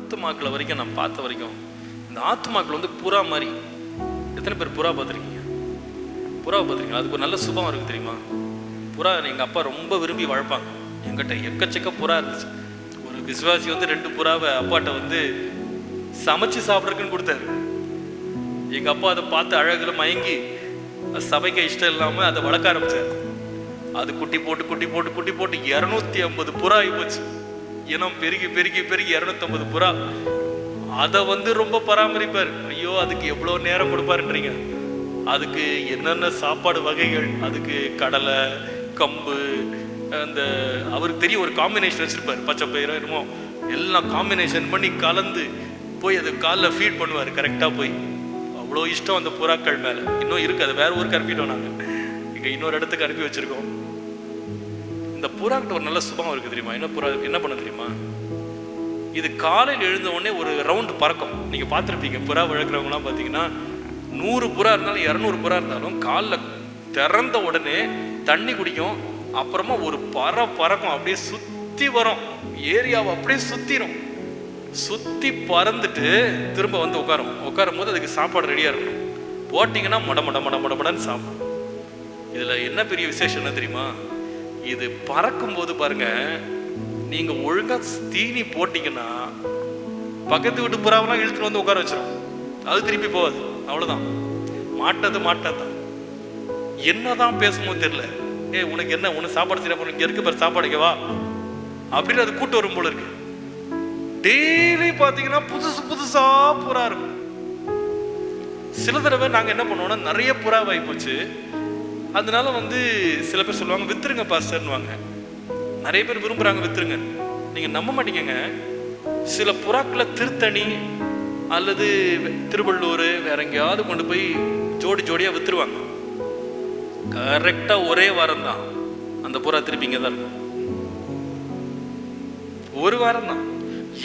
ஆத்மாக்களை வரைக்கும் நான் பார்த்த வரைக்கும் இந்த ஆத்மாக்கள் வந்து புறா மாதிரி. எத்தனை பேர் புறா பார்த்துருக்கீங்க? புறாவை பார்த்துருக்கீங்க? அதுக்கு ஒரு நல்ல சுபம் இருக்குது தெரியுமா? புறா எங்கள் அப்பா ரொம்ப விரும்பி வளர்ப்பாங்க. எங்கிட்ட எக்கச்சக்க புறா இருந்துச்சு. ஒரு விசுவாசி வந்து ரெண்டு புறாவை அப்பாட்ட வந்து சமைச்சு சாப்பிட்றதுக்குன்னு கொடுத்தாரு. எங்கள் அப்பா அதை பார்த்து அழகுல மயங்கி அது சபைக்கு இஷ்டம் இல்லாமல் அதை வளர்க்க ஆரம்பிச்சார். அது குட்டி போட்டு குட்டி போட்டு குட்டி போட்டு இரநூத்தி ஐம்பது புறா ஆகி போச்சு. இனம் பெருகி பெருகி பெருகி இரநூத்தம்பது புறா. அதை வந்து ரொம்ப பராமரிப்பார். ஐயோ அதுக்கு எவ்வளோ நேரம் கொடுப்பாருன்றீங்க. அதுக்கு என்னென்ன சாப்பாடு வகைகள் அதுக்கு கடலை கம்பு அந்த அவருக்கு தெரியும் ஒரு காம்பினேஷன் வச்சிருப்பார். பச்சை பயிரோ என்னமோ. எல்லாம் காம்பினேஷன் பண்ணி கலந்து போய் அது காலில் ஃபீட் பண்ணுவார் கரெக்டாக போய். அவ்வளோ இஷ்டம் அந்த புறாக்கள் மேலே. இன்னும் இருக்குது அது வேற ஊருக்கு அனுப்பிட்டோம் நாங்கள் இங்கே இன்னொரு இடத்துக்கு அனுப்பி வச்சுருக்கோம். புறாக்கிட்ட ஒரு நல்ல சுபம் இருக்கு தெரியுமா? என்ன புறா என்ன பண்ண தெரியுமா? இது காலையில் எழுந்த உடனே ஒரு ரவுண்டு பறக்கும். நீங்க பார்த்துருப்பீங்க புறா வளர்க்குறவங்களாம் பார்த்தீங்கன்னா நூறு புறா இருந்தாலும் இரநூறு புறா இருந்தாலும் காலில் திறந்த உடனே தண்ணி குடிக்கும். அப்புறமா ஒரு பற பறக்கும் அப்படியே சுத்தி வரும். ஏரியாவை அப்படியே சுத்திரும். சுத்தி பறந்துட்டு திரும்ப வந்து உட்காரும். உட்காரும் போது அதுக்கு சாப்பாடு ரெடியா இருக்கும் போட்டிங்கன்னா மட மட மட மடன்னு சாப்பிடும். இதுல என்ன பெரிய விசேஷம் என்ன தெரியுமா? இது பறக்கும் போது பாருங்க நீங்க ஒழுங்கா தீனி போட்டீங்கன்னா பக்கத்து வீட்டு புறாவெல்லாம் இழுத்துட்டு வந்து உட்கார வச்சிடும் அது திருப்பி போகாது. அவ்வளவுதான். மாட்டது மாட்டதுதான் என்னதான் பேசுமோ தெரியல. ஏய் உனக்கு என்ன? உனக்கு சாப்பாடு செய்ய இங்க இருக்கு பேர் சாப்பாடுக்கவா வா. அப்படின்னு அது கூட்டு வரும் போல இருக்கு. டெய்லி பார்த்தீங்கன்னா புதுசு புதுசா புறா இருக்கும். சில தடவை நாங்கள் என்ன பண்ணுவோம்னா நிறைய புறாவாகி போச்சு. அதனால வந்து சில பேர் சொல்லுவாங்க வித்துருங்க பாஸ்டர்னுவாங்க நிறைய பேர் விரும்புகிறாங்க வித்துருங்க. நீங்கள் நம்ப மாட்டீங்கங்க. சில புறாக்களை திருத்தணி அல்லது திருவள்ளூர் வேற எங்கேயாவது கொண்டு போய் ஜோடி ஜோடியாக வித்துருவாங்க. கரெக்டாக ஒரே வாரம் தான் அந்த புறா திருப்பிங்க தான் இருக்கும். ஒரு வாரம் தான்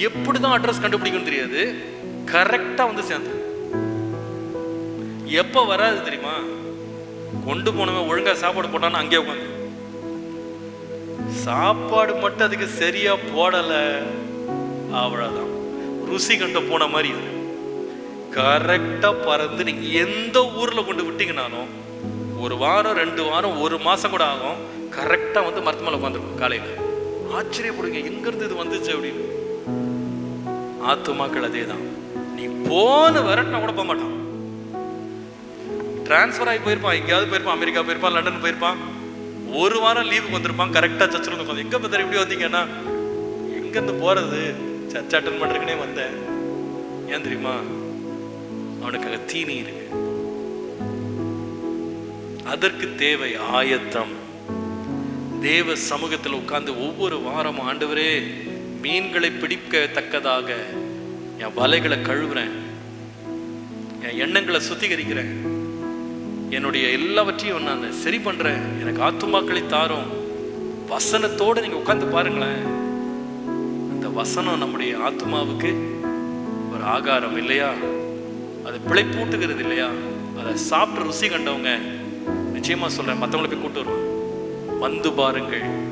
எப்படி தான் அட்ரஸ் கண்டுபிடிக்கும்னு தெரியாது. கரெக்டாக வந்து சேர்ந்து. எப்போ வராது தெரியுமா? கொண்டு போனவன் ஒழுங்கா சாப்பாடு போட்டான்னு அங்கேயே உட்காந்து சாப்பாடு மட்டும் அதுக்கு சரியா போடல. அவ்வளவுதான். ருசி கண்ட போன மாதிரி இது கரெக்டா பறந்து நீங்க எந்த ஊர்ல கொண்டு விட்டீங்கனாலும் ஒரு வாரம் ரெண்டு வாரம் ஒரு மாசம் கூட ஆகும். கரெக்டா வந்து மரத்து உட்காந்துருக்கும் காலையில. ஆச்சரியப்படுங்க எங்க இருந்து இது வந்துச்சு அப்படின்னு. ஆத்துமாக்கள் அதே தான் நீ போன வரட்டினா கூட போக மாட்டான். டிரான்ஸ்ஃபர் ஆகி போயிருப்பான். எங்கேயாவது போயிருப்பான். அமெரிக்கா போயிருப்பான். லண்டன் போயிருப்பான். ஒரு வாரம் லீவுக்கு வந்திருப்பான். கரெக்டாக சச்சிருந்து உட்காந்து எங்கே பத்திர இப்படி வந்தீங்கன்னா? எங்கேருந்து போகிறது சர்ச் அட்டன் பண்ணுறதுக்குனே வந்தேன். ஏன் தெரியுமா? அவனுக்காக தீனி இருக்கு. அதற்கு தேவை ஆயத்தம். தேவ சமூகத்தில் உட்கார்ந்து ஒவ்வொரு வாரம் ஆண்டவரே மீன்களை பிடிக்கத்தக்கதாக என் வலைகளை கழுவுறேன். என் எண்ணங்களை சுத்திகரிக்கிறேன். என்னுடைய எல்லாவற்றையும் நான் சரி பண்றேன். எனக்கு ஆத்துமாக்களை தாரும். வசனத்தோடு நீங்க உட்காந்து பாருங்களேன். அந்த வசனம் நம்முடைய ஆத்துமாவுக்கு ஒரு ஆகாரம் இல்லையா? அதை பிழைப்பூட்டுகிறது இல்லையா? அதை சாப்பிட்டு ருசி கண்டவங்க நிச்சயமா சொல்றேன் மற்றவங்களை போய் கூட்டு வருவாங்க. வந்து பாருங்கள்.